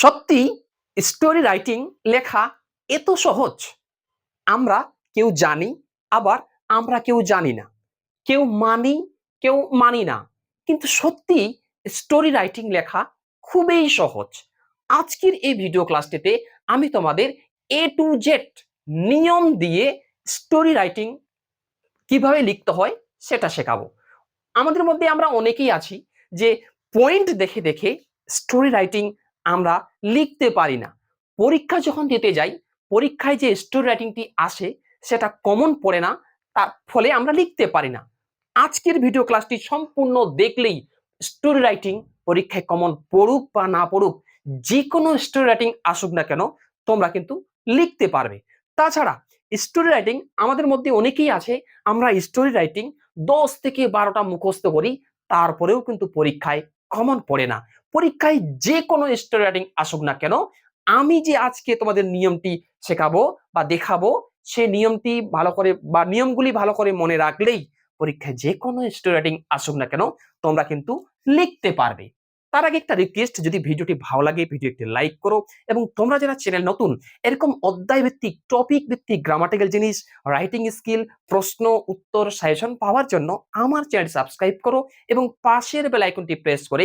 সত্যি story writing লেখা এত সহজ। আমরা কেউ জানি, আবার আমরা কেউ জানি না। কেউ মানি কেউ মানি না। কিন্তু সত্যি স্টোরি রাইটিং লেখা খুবই সহজ। আজকের এই ভিডিও ক্লাসটিতে আমি তোমাদের এ টু জেড নিয়ম দিয়ে স্টোরি রাইটিং কীভাবে লিখতে হয় সেটা শেখাবো। আমাদের মধ্যে আমরা অনেকেই আছি যে পয়েন্ট দেখে দেখে স্টোরি রাইটিং আমরা লিখতে পারি না। পরীক্ষা যখন দিতে যাই, পরীক্ষায় যে স্টোরি রাইটিংটি আসে, সেটা কমন পড়ে না, তার ফলে আমরা লিখতে পারি না। আজকের ভিডিও ক্লাসটি সম্পূর্ণ দেখলেই স্টোরি রাইটিং পরীক্ষায় কমন পড়ুক বা না পড়ুক যে কোনো স্টোরি রাইটিং আসুক না কেন, তোমরা কিন্তু লিখতে পারবে। তাছাড়া স্টোরি রাইটিং আমাদের মধ্যে অনেকেই আছে, আমরা স্টোরি রাইটিং দশ থেকে বারোটা মুখস্থ করি, তারপরেও কিন্তু পরীক্ষায় কমন পড়ে না। পরীক্ষায় যে কোনো স্টোরি রাইটিং আসুক না কেন, আমি যে আজকে তোমাদের নিয়মটি শেখাবো বা দেখাবো, সে নিয়মটি ভালো করে বা নিয়মগুলি ভালো করে মনে রাখলেই পরীক্ষায় যে কোনো স্টোরি রাইটিং আসুক না কেন, তোমরা কিন্তু লিখতে পারবে। তার আগে একটা রিকোয়েস্ট যদি ভিডিওটি ভালো লাগে ভিডিও একটি লাইক করো এবং তোমরা যারা চ্যানেল নতুন, এরকম অধ্যায় ভিত্তিক টপিক ভিত্তিক গ্রামাটিক্যাল জিনিস রাইটিং স্কিল প্রশ্ন, উত্তর সাজেশন পাওয়ার জন্য আমার চ্যানেল সাবস্ক্রাইব করো এবং পাশের বেল আইকনটি প্রেস করে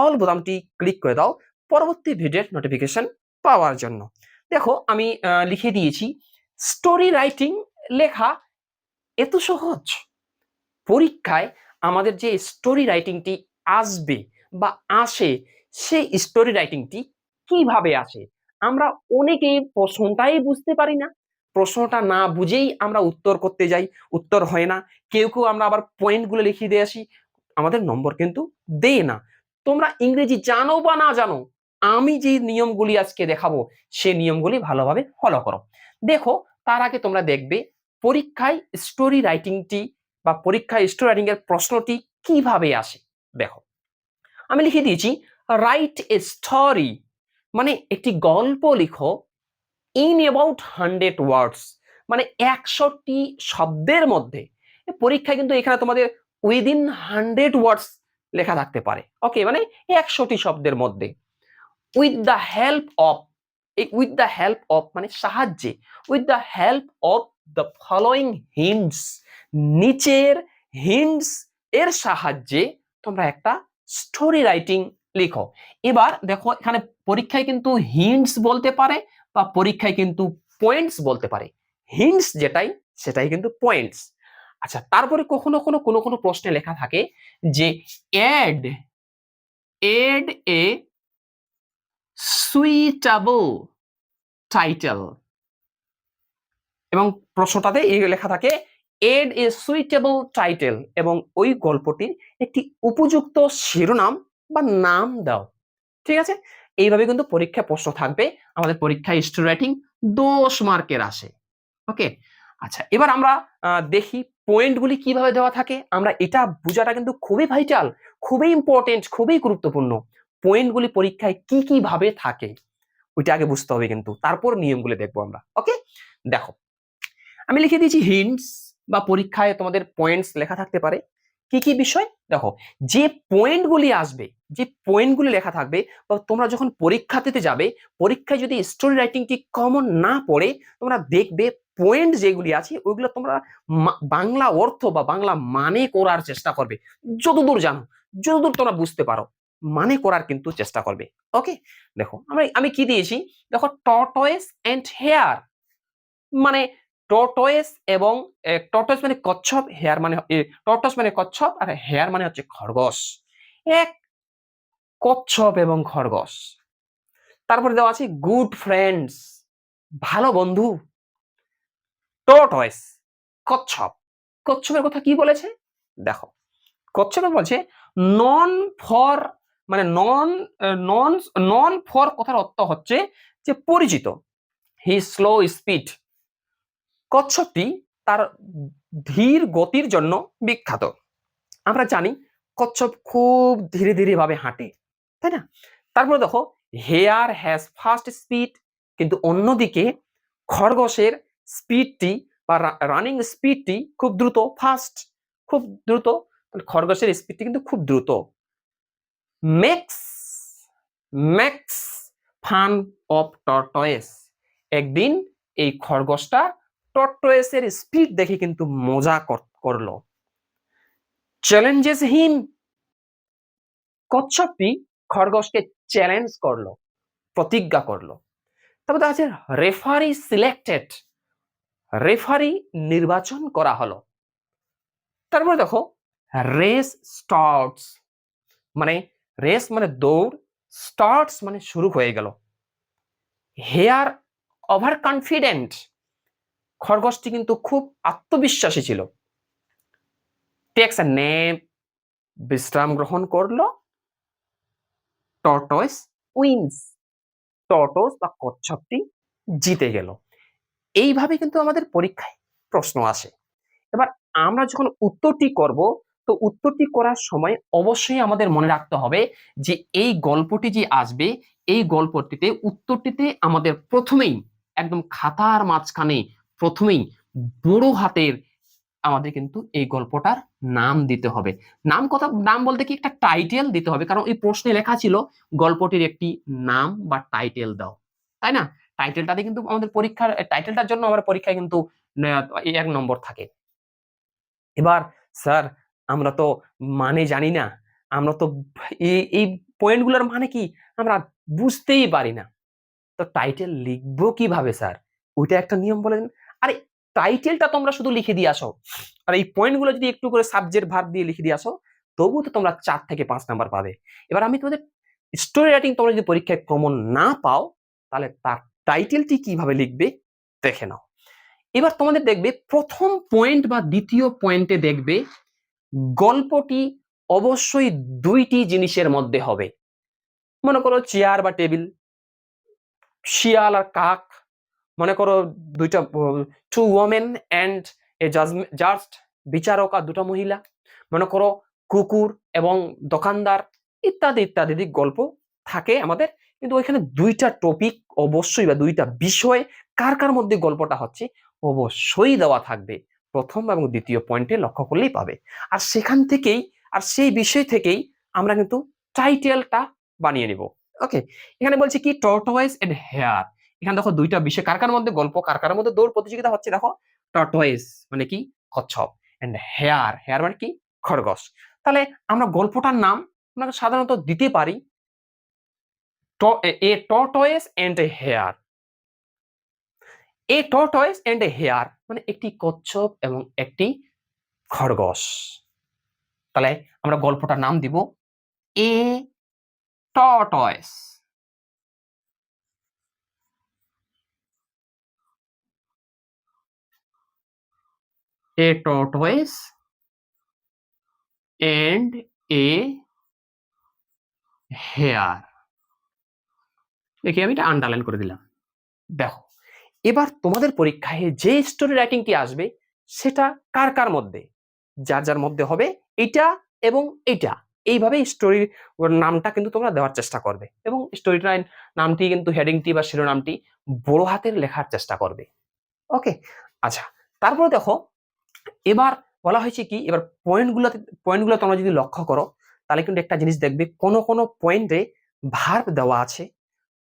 অল বোতামটি ক্লিক করে দাও পরবর্তী ভিডিওর নোটিফিকেশন পাওয়ার জন্য। দেখো আমি লিখে দিয়েছি স্টোরি রাইটিং লেখা এত সহজ। পরীক্ষায় আমাদের যে স্টোরি রাইটিংটি আসবে বা আসে, সেই স্টোরি রাইটিংটি কীভাবে আসে? আমরা অনেকেই প্রশ্নটাই বুঝতে পারি না। প্রশ্নটা না বুঝেই আমরা উত্তর করতে যাই, উত্তর হয় না। কেউ কেউ আমরা আবার পয়েন্টগুলো লিখিয়ে দিয়ে আসি। আমাদের নম্বর কিন্তু দেয় না। তোমরা ইংরেজি জানো বা না জানো, আমি যে নিয়মগুলি আজকে দেখাবো, সে নিয়মগুলি ভালোভাবে ফলো করো। দেখো, তার আগে তোমরা দেখবে পরীক্ষায় স্টোরি রাইটিংটি বা পরীক্ষায় স্টোরি রাইটিং এর প্রশ্নটি কীভাবে আসে, দেখো। আমি লিখে দিয়েছি রাইট এ স্টোরি মানে একটি গল্প লিখো ইন অ্যাবাউট হান্ড্রেড ওয়ার্ডস মানে একশোটি শব্দের মধ্যে। পরীক্ষায় কিন্তু এখানে তোমাদের উইদিন হান্ড্রেড ওয়ার্ডস লেখা থাকতে পারে। ওকে মানে একশোটি শব্দের মধ্যে। উইথ দ্য হেল্প অফ এই উইথ দ্য হেল্প অফ মানে সাহায্যে। With the help of the following hints নিচের হিন্টস এর সাহায্যে তোমরা একটা স্টোরি রাইটিং লিখো। এবার দেখো, এখানে পরীক্ষায় কিন্তু হিন্টস বলতে পারে বা পরীক্ষায় কিন্তু পয়েন্টস বলতে পারে। হিন্টস যেটাই, সেটাই কিন্তু পয়েন্টস আচ্ছা তারপরে কখনো কখনো কোনো কোনো প্রশ্নে লেখা থাকে যে add add a suitable title এবং প্রশ্নটাতে এই লেখা থাকে এড এ সুইটেবল টাইটেল এবং ওই গল্পটির একটি উপযুক্ত শিরোনাম বা নাম দাও। ঠিক আছে? এইভাবে কিন্তু পরীক্ষা প্রশ্ন থাকবে। আমাদের পরীক্ষায় স্টোরি রাইটিং দশ মার্কের আসে। ওকে আচ্ছা এবার আমরা দেখি পয়েন্টগুলি কীভাবে দেওয়া থাকে। আমরা এটা বোঝাটা কিন্তু খুবই ভাইটাল খুবই ইম্পর্টেন্ট খুবই গুরুত্বপূর্ণ। পয়েন্টগুলি পরীক্ষায় কি কি ভাবে থাকে, ওইটা আগে বুঝতে হবে কিন্তু। তারপর নিয়মগুলি দেখব আমরা ওকে দেখো, আমি লিখে দিয়েছি হিন্টস বা পরীক্ষায় তোমাদের পয়েন্টস লেখা থাকতে পারে। কি কি বিষয়? দেখো, যে পয়েন্টগুলি আসবে, যে পয়েন্টগুলি লেখা থাকবে, বা তোমরা যখন পরীক্ষা দিতে যাবে, পরীক্ষায় যদি স্টোরি রাইটিংটি কমন না পড়ে, তোমরা দেখবে পয়েন্ট যেগুলি আছে, ওইগুলো তোমরা বাংলা অর্থ বা বাংলা মানে করার চেষ্টা করবে। যতদূর জানো, যতদূর তোমরা বুঝতে পারো মানে করার কিন্তু চেষ্টা করবে। ওকে দেখো, আমি আমি কি দিয়েছি? দেখো টর্টয়েস অ্যান্ড হেয়ার মানে টর্টয়েস এবং টর্টয়েস মানে কচ্ছপ হেয়ার মানে টর্টস মানে কচ্ছপ আর হেয়ার মানে হচ্ছে খরগোশ। এক কচ্ছপ এবং খরগোশ। তারপরে দেওয়া আছে গুড ফ্রেন্ডস ভালো বন্ধু টর্টয়েস কচ্ছপ। কচ্ছপের কথা কি বলেছে? দেখো, কচ্ছপে বলছে নন ফর মানে নন নন নন ফর কথার অর্থ হচ্ছে যে পরিচিত। হি স্লো স্পিড কচ্ছপটি তার ধীর গতির জন্য বিখ্যাত। আমরা জানি কচ্ছপ খুব ধীরে ধীরে ভাবে হাঁটে, তাই না? তারপরে দেখো, হেয়ার হ্যাজ ফাস্ট স্পিড কিন্তু অন্যদিকে খরগোশের স্পিডটি বা রানিং স্পিডটি খুব দ্রুত, ফাস্ট, খুব দ্রুত মানে খরগোশের স্পিডটি কিন্তু খুব দ্রুত। Makes makes fun of tortoise, একদিন এই খরগোশটা টর্টয়েসের স্পিড দেখে কিন্তু মজা কর- করল। চ্যালেঞ্জেস হিম কচ্ছপটি খরগোশকে চ্যালেঞ্জ করল, প্রতিজ্ঞা করল। তারপর দেখা আছে রেফারি সিলেক্টেড রেফারি নির্বাচন করা হলো। তারপরে দেখো রেস স্টার্টস মানে রেস মানে দৌড় স্টার্টস মানে শুরু হয়ে গেল। হেয়ার ওভার কনফিডেন্ট খরগোশটি কিন্তু খুব আত্মবিশ্বাসী ছিল। টেক্স নেপ বিশ্রাম গ্রহণ করল টর্টয়েস উইন্স। টর্টস বা কচ্ছপটি জিতে গেল। এইভাবে কিন্তু আমাদের পরীক্ষায় প্রশ্ন আসে। এবার আমরা যখন উত্তরটি করব, তো উত্তরটি করার সময় অবশ্যই আমাদের মনে রাখতে হবে যে এই গল্পটি যে আসবে, এই গল্পটিতে উত্তরটিতে আমাদের প্রথমেই একদম খাতার মাঝখানে প্রথমেই বড় হাতের আমাদের কিন্তু এই গল্পটার নাম দিতে হবে। নাম কথা, নাম বলতে কি একটা টাইটেল দিতে হবে, কারণ এই প্রশ্নে লেখা ছিল, গল্পটির একটি নাম বা টাইটেল দাও। তাই না? টাইটেলটাতে কিন্তু আমাদের পরীক্ষার টাইটেলটার জন্য আমার পরীক্ষায় কিন্তু এক নম্বর থাকে। এবার স্যার আমরা তো মানে জানি না। আমরা তো এই পয়েন্টগুলোর মানে কি? আমরা বুঝতেই পারি না। তো টাইটেল লিখব কীভাবে স্যার ওইটা একটা নিয়ম বলে দিন। আরে টাইটেলটা তোমরা শুধু লিখে দিয়ে আসো। আর এই পয়েন্টগুলো যদি একটু করে সাবজেক্ট ভার দিয়ে লিখে দিয়ে আসো তবুও তো তোমরা চার থেকে পাঁচ নাম্বার পাবে। এবার আমি তোমাদের স্টোরি রাইটিং তোমরা যদি পরীক্ষায় কমন না পাও, তাহলে তার টাইটেলটি কীভাবে লিখবে, দেখে নাও। এবার তোমাদের দেখবে, প্রথম পয়েন্ট বা দ্বিতীয় পয়েন্টে দেখবে, গল্পটি অবশ্যই দুইটি জিনিসের মধ্যে হবে। মনে করো চেয়ার বা টেবিল শিয়াল আর কাক মনে করো দুইটা two women and a just বিচারক আর দুটো মহিলা। মনে করো কুকুর এবং দোকানদার ইত্যাদি ইত্যাদি দিক গল্প থাকে আমাদের। কিন্তু ওইখানে দুইটা টপিক অবশ্যই বা দুইটা বিষয় কার কার মধ্যে গল্পটা হচ্ছে অবশ্যই দেওয়া থাকবে। প্রথম এবং দ্বিতীয় পয়েন্টে লক্ষ্য করলেই পাবে। আর সেখান থেকেই, আর সেই বিষয় থেকেই আমরা কিন্তু টাইটেলটা বানিয়ে নিব। ওকে এখানে বলছি কি টর্টওয়াইজ এন্ড হেয়ার এখানে দেখো দুইটা বিষয়, কার কার মধ্যে গল্প, কার কার মধ্যে দৌড় প্রতিযোগিতা হচ্ছে দেখো টর্টওয়াইজ মানে কি? কচ্ছপ এন্ড হেয়ার হেয়ার মানে কি? খরগোশ। তাহলে আমরা গল্পটার নাম আমরা সাধারণত দিতে পারি a tortoise and hare a tortoise and hare মানে একটি কচ্ছপ এবং একটি খরগোশ। তাহলে আমরা গল্পটার নাম দিব a tortoise a tortoise and a hare দেখি আমি এটা আন্ডারলাইন করে দিলাম। দেখো, এবার তোমাদের পরীক্ষায় যে স্টোরি রাইটিংটি আসবে, সেটা কার কার মধ্যে? যার যার মধ্যে হবে এটা এবং এটা। এইভাবে স্টোরির নামটা কিন্তু তোমরা দেওয়ার চেষ্টা করবে এবং স্টোরি নামটি কিন্তু হেডিংটি বা শিরোনামটি বড় হাতের লেখার চেষ্টা করবে। ওকে আচ্ছা তারপরে দেখো এবার বলা হয়েছে কি, এবার পয়েন্টগুলো পয়েন্টগুলো তোমরা যদি লক্ষ্য করো, তাহলে কিন্তু একটা জিনিস দেখবে, কোন কোন পয়েন্টে ভার্ব দেওয়া আছে,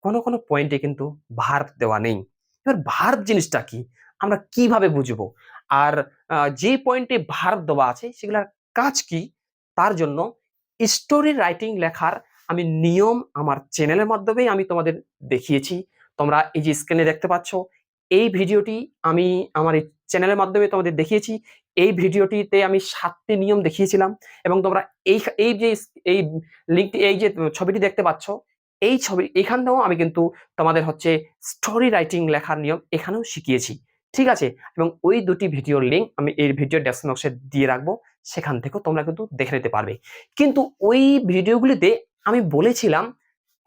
কোন কোন পয়েন্টে কিন্তু ভার্ব দেওয়া নেই। এবার ভার্ব জিনিসটা কি, আমরা কীভাবে বুঝব? আর যে পয়েন্টে ভার্ব দেওয়া আছে, সেগুলোর কাজ কি, তার জন্য স্টোরি রাইটিং লেখার আমি নিয়ম আমার চ্যানেলের মাধ্যমেই আমি তোমাদের দেখিয়েছি। তোমরা এই যে স্ক্রিনে দেখতে পাচ্ছ এই ভিডিওটি আমি আমার এই চ্যানেলের মাধ্যমে তোমাদের দেখিয়েছি। এই ভিডিওটিতে আমি সাতটি নিয়ম দেখিয়েছিলাম এবং তোমরা এই এই যে এই লিঙ্কটি, এই যে ছবিটি দেখতে পাচ্ছ, এই ছবি, এখানেও আমি কিন্তু তোমাদের হচ্ছে স্টোরি রাইটিং লেখার নিয়ম এখানেও শিখিয়েছি। ঠিক আছে? এবং ওই দুটি ভিডিওর লিঙ্ক আমি এই ভিডিও ডেসক্রিপশন বক্সে দিয়ে রাখব, সেখান থেকেও তোমরা কিন্তু দেখে নিতে পারবে। কিন্তু ওই ভিডিওগুলিতে আমি বলেছিলাম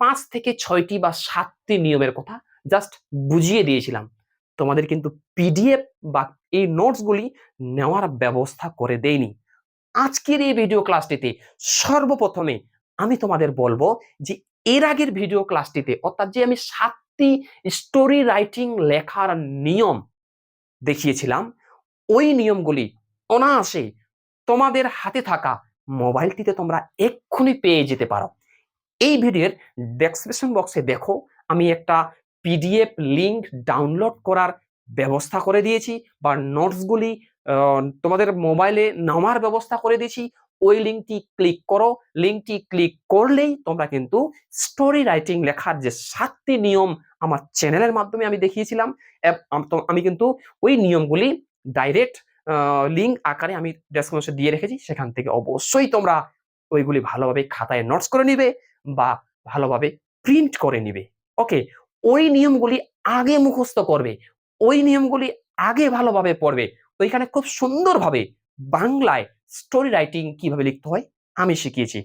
পাঁচ থেকে ছয়টি বা সাতটি নিয়মের কথা জাস্ট বুঝিয়ে দিয়েছিলাম। তোমাদের কিন্তু পিডিএফ বা এই নোটসগুলি নেওয়ার ব্যবস্থা করে দেয়নি আজকের এই ভিডিও ক্লাসটিতে সর্বপ্রথমে আমি তোমাদের বলব যে এর আগের ভিডিও ক্লাসটিতে অর্থাৎ যে আমি সাতটি স্টোরি রাইটিং লেখার নিয়ম দেখিয়েছিলাম, ওই নিয়মগুলি অনায়াসে তোমাদের হাতে থাকা মোবাইলটিতে তোমরা এক্ষুনি পেয়ে যেতে পারো। এই ভিডিওর ডেসক্রিপশন বক্সে দেখো, আমি একটা পিডিএফ লিঙ্ক ডাউনলোড করার ব্যবস্থা করে দিয়েছি বা নোটসগুলি তোমাদের মোবাইলে নামার ব্যবস্থা করে দিয়েছি। ওই লিঙ্কটি ক্লিক করো। লিঙ্কটি ক্লিক করলেই তোমরা কিন্তু স্টোরি রাইটিং লেখার যে সাতটি নিয়ম আমার চ্যানেলের মাধ্যমে আমি দেখিয়েছিলাম। আমি কিন্তু ওই নিয়মগুলি ডাইরেক্ট লিঙ্ক আকারে আমি ডেসক্রিপশনে দিয়ে রেখেছি। সেখান থেকে অবশ্যই তোমরা ওইগুলি ভালোভাবে খাতায় নোটস করে নিবে বা ভালোভাবে প্রিন্ট করে নিবে। ওকে ওই নিয়মগুলি আগে মুখস্থ করবে, ওই নিয়মগুলি আগে ভালোভাবে পড়বে। ওইখানে খুব সুন্দরভাবে বাংলায় স্টোরি রাইটিং কীভাবে লিখতে হয় আমি শিখিয়েছি।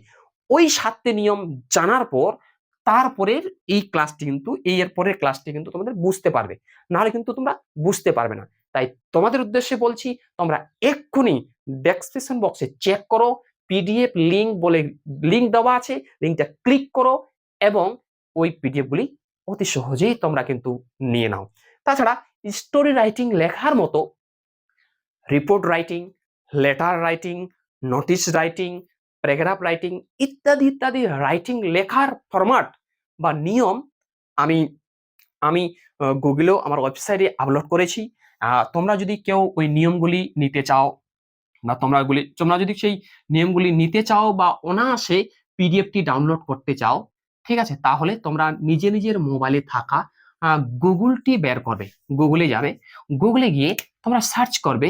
ওই সাতটি নিয়ম জানার পর তারপরের এই ক্লাসটি কিন্তু, এই এর পরের ক্লাসটি কিন্তু তোমাদের বুঝতে পারবে। নাহলে কিন্তু তোমরা বুঝতে পারবে না। তাই তোমাদের উদ্দেশ্যে বলছি, তোমরা এক্ষুনি ডেসক্রিপশন বক্সে চেক করো পিডিএফ লিংক বলে লিংক দেওয়া আছে লিংকটা ক্লিক করো এবং ওই পিডিএফ গুলি অতি সহজেই তোমরা কিন্তু নিয়ে নাও। তাছাড়া স্টোরি রাইটিং লেখার মতো report writing letter writing notice writing paragraph writing ইত্যাদি ইত্যাদি রাইটিং লেখার ফরম্যাট বা নিয়ম আমি আমি গুগলেও আমার ওয়েবসাইটে আপলোড করেছি। তোমরা যদি কেউ ওই নিয়মগুলি নিতে চাও বা তোমরা তোমরা যদি সেই নিয়মগুলি নিতে চাও বা অনায়াসে পিডিএফটি ডাউনলোড করতে চাও ঠিক আছে? তাহলে তোমরা নিজে নিজের মোবাইলে থাকা গুগলটি বের করবে। গুগলে যাবে। গুগলে গিয়ে তোমরা সার্চ করবে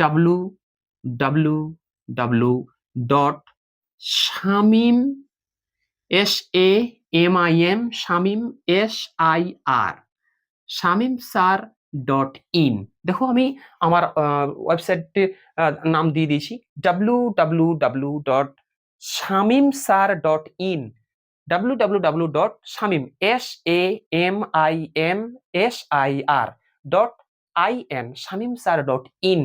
W W W dot Shamim S A M I M Shamim S I R Shamim sir dot in দেখো আমি আমার ওয়েবসাইটটি নাম দিয়ে দিয়েছি। W W W dot Shamim sir dot in W W W dot Shamim S A M I M S I R dot I N Shamim sir dot in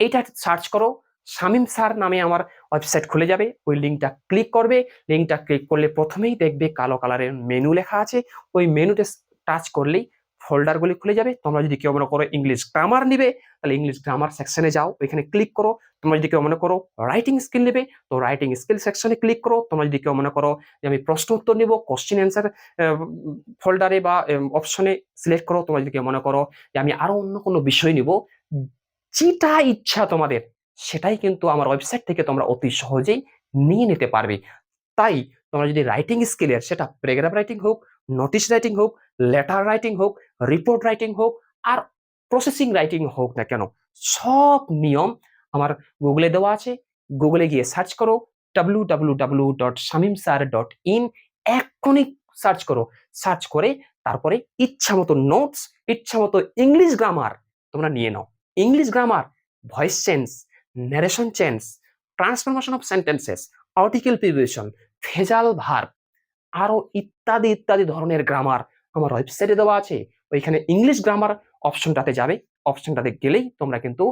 এটা search করো Shamim sir নামে আমার ওয়েবসাইট খুলে যাবে, ওই লিঙ্কটা click করবে লিঙ্কটা ক্লিক করলে প্রথমেই দেখবে কালো কালারের মেনু লেখা আছে, ওই মেনুতে টাচ করলেই ফোল্ডারগুলি খুলে যাবে। তোমরা যদি কেউ মনে করো ইংলিশ গ্রামার নিবে, তাহলে ইংলিশ গ্রামার সেকশনে যাও, ওইখানে ক্লিক করো। তোমরা যদি কেউ মনে করো রাইটিং স্কিল নেবে, তো রাইটিং স্কিল সেকশনে ক্লিক করো। তোমরা যদি কেউ মনে করো যে আমি প্রশ্ন উত্তর নিব কোশ্চেন অ্যান্সার ফোল্ডারে বা অপশনে সিলেক্ট করো, তোমরা যদি কেউ মনে করো যে আমি আরও অন্য কোনো বিষয় নিব, যেটা ইচ্ছা তোমাদের, সেটাই কিন্তু আমার ওয়েবসাইট থেকে তোমরা অতি সহজেই নিয়ে নিতে পারবে। তাই তোমরা যদি রাইটিং স্কিলের সেটা প্যারাগ্রাফ রাইটিং হোক নোটিশ রাইটিং হোক লেটার রাইটিং হোক রিপোর্ট রাইটিং হোক, আর প্রসেসিং রাইটিং হোক না কেন, সব নিয়ম আমার গুগলে দেওয়া আছে। গুগলে গিয়ে সার্চ করো W W W dot Shamim sir dot in এক্ষুনি সার্চ করো। সার্চ করে তারপরে ইচ্ছা মতো নোটস ইচ্ছা মতো ইংলিশ গ্রামার তোমরা নিয়ে নাও। English grammar voice change narration change transformation of sentences article preposition ভেজাল ভার আরও ইত্যাদি ইত্যাদি ধরনের গ্রামার আমার ওয়েবসাইটে দেওয়া আছে। ওইখানে ইংলিশ গ্রামার অপশনটাতে যাবে। অপশনটাতে গেলেই তোমরা কিন্তু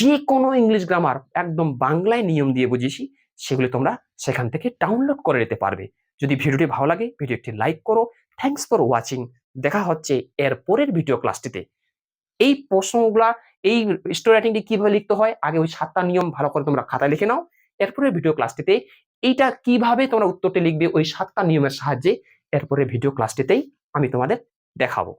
যে কোনো ইংলিশ গ্রামার একদম বাংলায় নিয়ম দিয়ে বুঝিয়েছি সেগুলি তোমরা সেখান থেকে ডাউনলোড করে নিতে পারবে। যদি ভিডিওটি ভালো লাগে, ভিডিওটি লাইক করো। থ্যাংকস ফর ওয়াচিং দেখা হচ্ছে এর পরের ভিডিও ক্লাসটিতে এই প্রশ্নগুলা, এই স্টোরি রাইটিংটি কীভাবে লিখতে হয়, আগে ওই সাতটা নিয়ম ভালো করে তোমরা খাতায় লিখে নাও। এরপরে ভিডিও ক্লাসটিতে এইটা কীভাবে তোমরা উত্তরটি লিখবে ওই সাতটা নিয়মের সাহায্যে এরপরে ভিডিও ক্লাসটিতেই আমি তোমাদের দেখাবো।